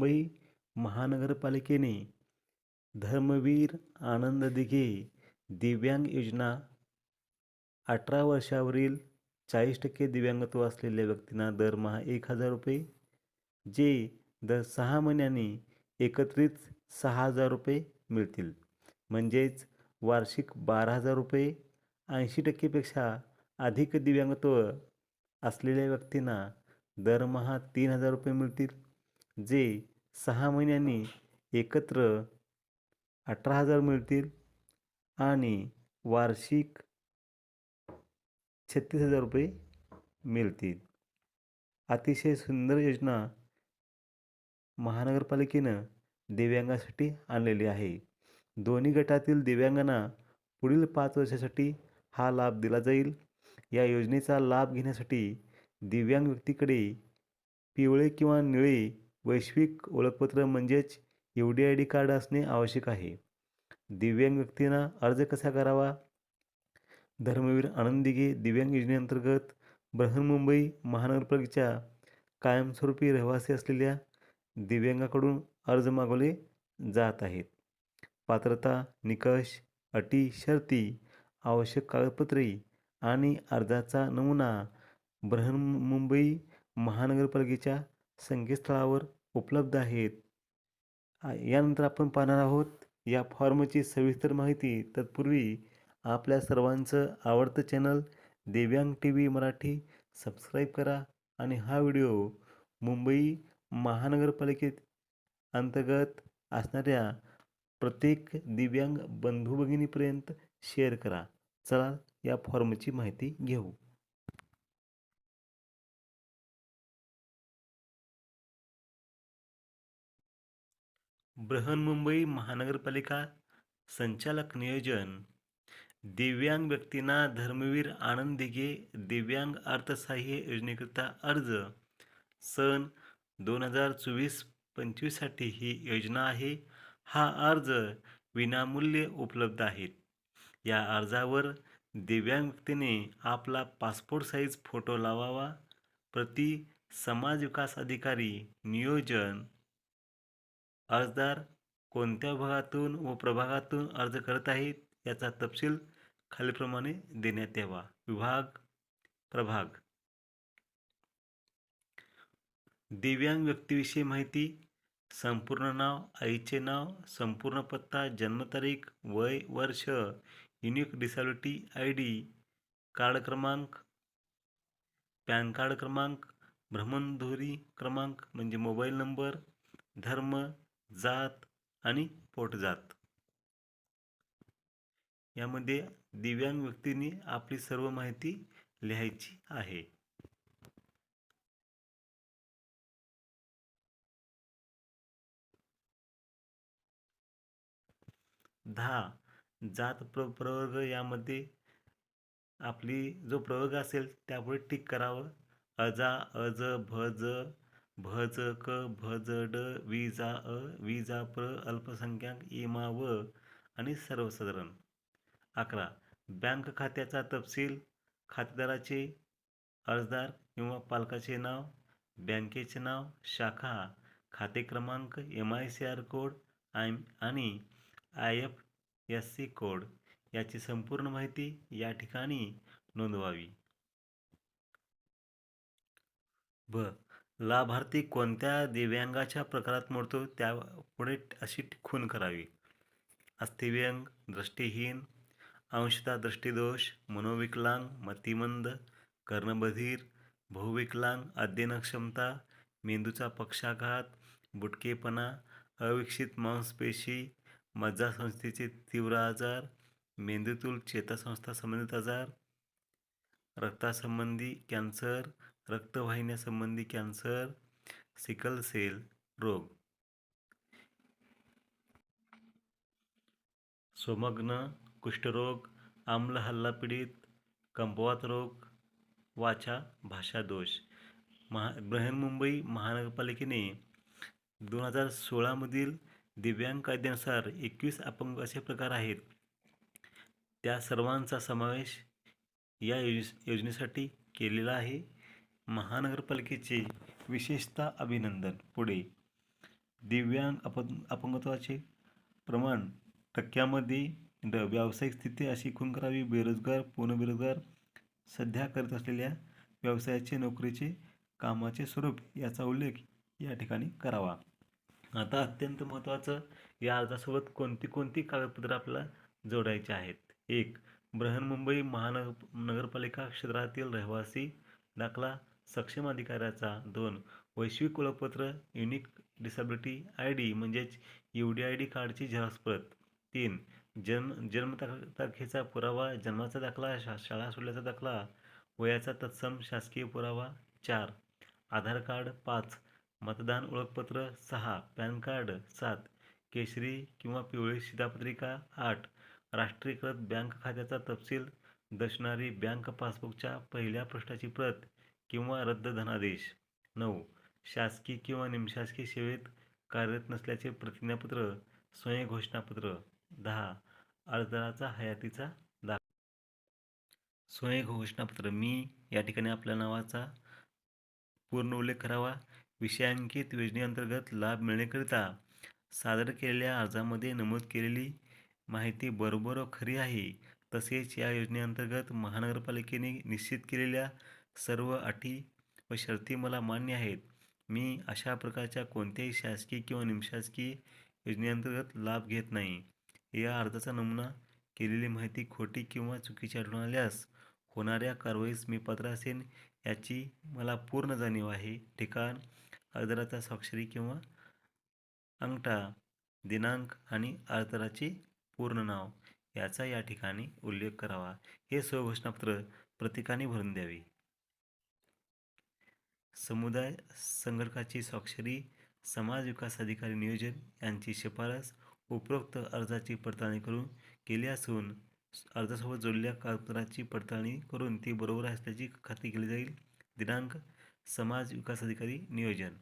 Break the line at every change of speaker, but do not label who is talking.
मुंबई महानगरपालिकेने धर्मवीर आनंद दिघे दिव्यांग योजना अठरा वर्षावरील चाळीस टक्के दिव्यांगत्व असलेल्या व्यक्तींना दरमहा एक हजार रुपये जे दर सहा महिन्यांनी एकत्रित सहा हजार रुपये मिळतील. म्हणजेच वार्षिक बारा हजार रुपये ऐंशी टक्केपेक्षा अधिक दिव्यांगत्व असलेल्या व्यक्तींना दरमहा तीन हजार रुपये मिळतील जे सहा महिन्यांनी एकत्र अठरा हजार मिळतील आणि वार्षिक छत्तीस हजार रुपये मिळतील. अतिशय सुंदर योजना महानगरपालिकेनं दिव्यांगासाठी आणलेली आहे. दोन्ही गटातील दिव्यांगांना पुढील पाच वर्षासाठी हा लाभ दिला जाईल. या योजनेचा लाभ घेण्यासाठी दिव्यांग व्यक्तीकडे पिवळे किंवा निळे वैश्विक ओळखपत्र म्हणजेच U D I D card असणे आवश्यक आहे. दिव्यांग व्यक्तींना अर्ज कसा करावा? धर्मवीर आनंद दिघे दिव्यांग योजनेअंतर्गत बृहन्मुंबई महानगरपालिकेच्या कायमस्वरूपी रहिवासी असलेल्या दिव्यांगाकडून अर्ज मागवले जात आहेत. पात्रता निकष अटी शर्ती आवश्यक कागदपत्रे आणि अर्जाचा नमुना बृहन्मुंबई महानगरपालिकेच्या संकेतस्थळावर उपलब्ध आहेत. यानंतर आपण पाहणार आहोत या फॉर्मची सविस्तर माहिती. तत्पूर्वी आपल्या सर्वांचं आवडतं चॅनल दिव्यांग टी व्ही मराठी सबस्क्राईब करा आणि हा व्हिडिओ मुंबई महानगरपालिकेत अंतर्गत असणाऱ्या प्रत्येक दिव्यांग बंधू भगिनीपर्यंत शेअर करा. चला या फॉर्मची माहिती घेऊ. बृहन्मुंबई महानगरपालिका संचालक नियोजन. दिव्यांग व्यक्तींना धर्मवीर आनंद दिघे दिव्यांग अर्थसहाय्य योजनेकरिता अर्ज. सन दोन हजार चोवीस पंचवीससाठी ही योजना आहे. हा अर्ज विनामूल्य उपलब्ध आहेत या अर्जावर दिव्यांग व्यक्तीने आपला पासपोर्ट साईज फोटो लावावा. प्रति समाज विकास अधिकारी नियोजन. अर्जदार कोणत्या विभागातून व प्रभागातून अर्ज करत आहेत याचा तपशील खालीलप्रमाणे देण्यात यावा. विभाग प्रभाग. दिव्यांग व्यक्तीविषयी माहिती संपूर्ण नाव आईचे नाव संपूर्ण पत्ता जन्मतारीख वय वर्ष unique disability I D card क्रमांक पॅन कार्ड क्रमांक भ्रमणधुरी क्रमांक म्हणजे मोबाईल नंबर धर्म जात आणि पोटजात यामध्ये दिव्यांग व्यक्तींनी आपली सर्व माहिती लिहायची आहे. दहा. जात प्र प्रवर्ग यामध्ये आपली जो प्रवर्ग असेल त्यापुढे टिक करावं. अजा अज भज भज क भज ड विजा अ विजा प्र अल्पसंख्याक इमा व आणि सर्वसाधारण. अकरा. बँक खात्याचा तपशील खातेदाराचे अर्जदार किंवा पालकाचे नाव बँकेचे नाव शाखा खाते क्रमांक M I C R code I आणि I F S C code याची संपूर्ण माहिती या ठिकाणी नोंदवावी. ब. लाभार्थी कोणत्या दिव्यांगाच्या प्रकारात मोडतो? त्या पुढे अशी खून करावी. अस्थिव्यंग दृष्टीहीन अंशतः दृष्टीदोष मनोविकलांग मतिमंद कर्णबधीर बहुविकलांग अध्ययनक्षमता मेंदूचा पक्षाघात बुटकेपणा अविकसित मांसपेशी मज्जासंस्थेचे तीव्र आजार मेंदूतील चेतासंस्था संबंधित आजार रक्तासंबंधी कॅन्सर रक्तवाहिन्यासंबंधी कॅन्सर सिकल सेल रोग. सोमग्न कुष्ठरोग आम्ल हल्ला पीडित कंपवात रोग वाचा भाषा दोष. महा बृहन्मुंबई महानगरपालिकेने दोन हजार सोळामधील दिव्यांग कायद्यानुसार एकवीस अपंग असे प्रकार आहेत. त्या सर्वांचा समावेश या योज योजनेसाठी केलेला आहे. महानगरपालिकेचे विशेषतः अभिनंदन. पुढे. दिव्यांग अपंग अपंगत्वाचे प्रमाण टक्क्यामध्ये. ड. व्यावसायिक स्थिती अशी खून करावी. बेरोजगार पूर्ण बेरोजगार सध्या करत असलेल्या व्यवसायाचे नोकरीचे कामाचे स्वरूप याचा उल्लेख या ठिकाणी करावा. आता अत्यंत महत्त्वाचं या अर्जासोबत कोणती कोणती कागदपत्रं आपल्याला जोडायची आहेत? एक बृहन्मुंबई महानगर नगरपालिका क्षेत्रातील रहिवासी दाखला सक्षम अधिकाऱ्याचा दोन. वैश्विक ओळखपत्र युनिक डिसॅबिलिटी आय डी म्हणजेच यू डी आय डी कार्डची झेरॉक्स प्रत तीन जन्म जन्म तारखेचा पुरावा जन्माचा दाखला शा शाळा सोडल्याचा दाखला वयाचा तत्सम शासकीय पुरावा. चार. आधार कार्ड पाच. मतदान ओळखपत्र सहा. पॅन कार्ड सात. केशरी किंवा पिवळी शिधापत्रिका आठ. राष्ट्रीयकृत बँक खात्याचा तपशील दर्शवणारी बँक पासबुकच्या पहिल्या पृष्ठाची प्रत. किंवा रद्द धनादेश. नऊ. शासकीय किंवा निमशासकीय सेवेत कार्यरत नसल्याचे प्रतिज्ञापत्र स्वयंघोषणापत्र. दहा. अर्जदाराचा हयातीचा दाखला स्वयंघोषणापत्र. मी या ठिकाणी आपल्या नावाचा पूर्ण उल्लेख करावा. विषयांकित योजनेअंतर्गत लाभ मिळण्याकरिता सादर केलेल्या अर्जामध्ये नमूद केलेली माहिती बरोबर खरी आहे. तसेच या योजनेअंतर्गत महानगरपालिकेने निश्चित केलेल्या सर्व अटी व शर्ती मला मान्य आहेत. मी अशा प्रकारच्या कोणत्याही शासकीय किंवा निमशासकीय योजनेअंतर्गत लाभ घेत नाही. या अर्जाचा नमुना केलेली माहिती खोटी किंवा चुकीची आढळून आल्यास होणाऱ्या कारवाईस मी पात्र असेन याची मला पूर्ण जाणीव आहे. ठिकाण अर्जदाराचा स्वाक्षरी किंवा अंगठा दिनांक आणि अर्जदाराचे पूर्ण नाव याचा या ठिकाणी उल्लेख करावा. हे स्वघोषणापत्र प्रत्येकाने भरून द्यावे. समुदाय संघटकाची स्वाक्षरी समाज विकास अधिकारी नियोजन यांची शिफारस उपरोक्त अर्जाची पडताळणी करून केली असून अर्जासोबत जोडलेल्या कागदपत्राची पडताळणी करून ती बरोबर असल्याची खात्री केली जाईल. दिनांक समाज विकास अधिकारी नियोजन